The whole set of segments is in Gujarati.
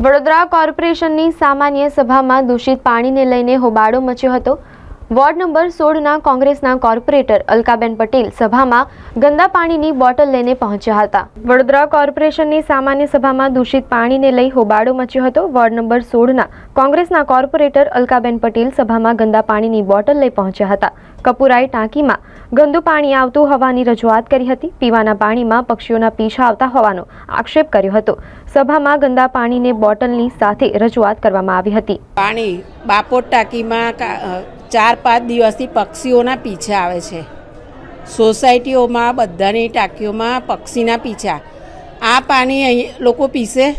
વડોદરા કોર્પોરેશનની સામાન્ય સભામાં દૂષિત પાણીને લઈને હોબાળો મચ્યો હતો. વોર્ડ નંબર સોળના કોંગ્રેસના કોર્પોરેટર અલકાબેન પટેલ સભામાં ગંદા પાણીની બોટલ લઈને પહોંચ્યા હતા. વડોદરા કોર્પોરેશનની સામાન્ય સભામાં દૂષિત પાણીને લઈ હોબાળો મચ્યો હતો. વોર્ડ નંબર સોળના કોંગ્રેસના કોર્પોરેટર અલકાબેન પટેલ સભામાં ગંદા પાણીની બોટલ લઈ પહોંચ્યા હતા. કપુરાઈ ટાંકીમાં ગંદુ પાણી આવતું હોવાની રજૂઆત કરી હતી. પીવાના પાણીમાં પક્ષીઓના પીછા આવતા હોવાનો આક્ષેપ કર્યો હતો. સભામાં ગંદા પાણીને બોટલની સાથે રજૂઆત કરવામાં આવી હતી. પાણી બાપોટ ટાંકીમાં ચાર પાંચ દિવસથી પક્ષીઓના પીછા આવે છે. સોસાયટીઓમાં, બધાની ટાંકીઓમાં પક્ષીના પીછા. આ પાણી અહીં લોકો પીશે?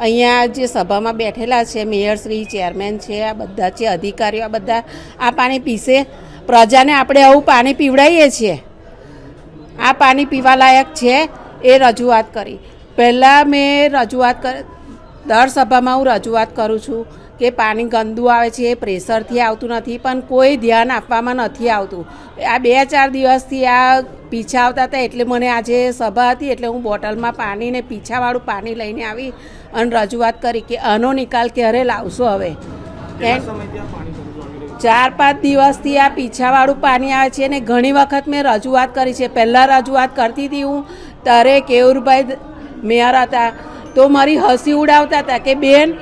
અહીંયા જે સભામાં બેઠેલા છે મેયરશ્રી ચેરમેન છે, આ બધા છે, અધિકારીઓ, આ બધા આ પાણી પીશે? પ્રજાને આપણે આવું પાણી પીવડાવીએ છીએ. આ પાણી પીવાલાયક છે એ રજૂઆત કરી. પહેલાં મેં રજૂઆત કર દર સભામાં હું રજૂઆત કરું છું કે પાણી ગંદુ આવે છે, એ પ્રેશરથી આવતું નથી, પણ કોઈ ધ્યાન આપવામાં નથી આવતું. આ બે ચાર દિવસથી આ પીછા આવતા હતા એટલે મને આજે સભા હતી એટલે હું બોટલમાં પાણીને પીછાવાળું પાણી લઈને આવી અને રજૂઆત કરી કે આનો નિકાલ ક્યારે લાવશો હવે? ચાર પાંચ દિવસથી આ પીછાવાળું પાણી આવે છે ને ઘણી વખત મેં રજૂઆત કરી છે. પહેલાં રજૂઆત કરતી હતી હું ત્યારે કેવુરભાઈ મેયર હતા. તો મારી હસી ઉડાવતા હતા કે બેન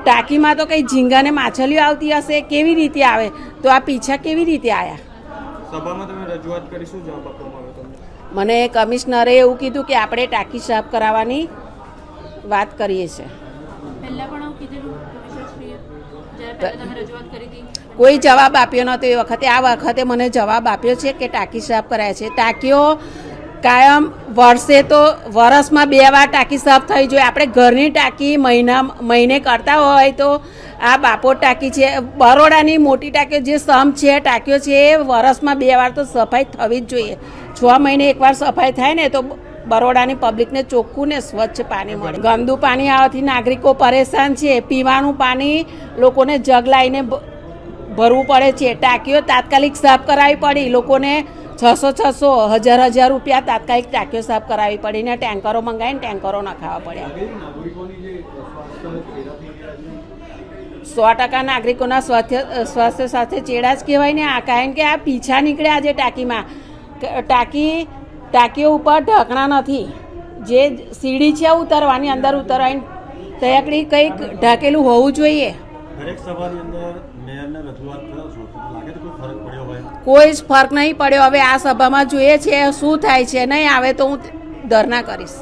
ટાંકીમાં તો કંઈ ઝીંગાને માછલીઓ આવતી હશે? કેવી રીતે આવે? તો આ પીછા કેવી રીતે આવ્યા સભામાં તમે રજૂઆત કરી શું જવાબ આપવામાં આવ્યો તમને મને કમિશનરે એવું કીધું કે આપણે ટાંકી સાફ કરાવવાની વાત કરીએ છીએ. પહેલા પણ કીધેલું કમિશનરશ્રીએ જ્યારે પહેલા તમે રજૂઆત કરી હતી કોઈ જવાબ આપ્યો નહોતો એ વખતે. આ વખતે મને જવાબ આપ્યો છે કે ટાંકી સાફ કરાય છે. ટાંકીઓ કાયમ વર્ષે તો વરસમાં બે વાર ટાંકી સાફ થઈ જોઈએ. આપણે ઘરની ટાંકી મહિના મહિને કરતા હોય તો આ બાપોર ટાંકી છે. બરોડાની મોટી ટાંકીઓ જે સમ છે ટાંકીઓ છે એ વરસમાં બે વાર તો સફાઈ થવી જ જોઈએ. છ મહિને એકવાર સફાઈ થાય ને તો બરોડાની પબ્લિકને ચોખ્ખું ને સ્વચ્છ પાણી મળે. ગંદુ પાણી આવવાથી નાગરિકો પરેશાન છે. પીવાનું પાણી લોકોને જગ લાવીને ભરવું પડે છે. ટાંકીઓ તાત્કાલિક સાફ કરાવી પડી. લોકોને છસો છસો હજાર હજાર રૂપિયા તાત્કાલિક ટાંકીઓ સાફ કરાવવી પડી ને ટેન્કરો મંગાવીને ટેન્કરો નખાવા પડ્યા. સો ટકા નાગરિકોના સ્વાસ્થ્ય સ્વાસ્થ્ય સાથે ચેડા જ કહેવાય ને આ. કારણ કે આ પીછા નીકળ્યા આજે ટાંકીમાં. ટાંકી ટાંકીઓ ઉપર ઢાંકણા નથી. જે સીડી છે ઉતરવાની અંદર ઉતરવાની તયાકડી કંઈક ઢાંકેલું હોવું જોઈએ. કોઈ જ ફરક નહીં પડ્યો. હવે આ સભામાં જોઈએ છે શું થાય છે નહીં આવે તો હું ધરના કરીશ.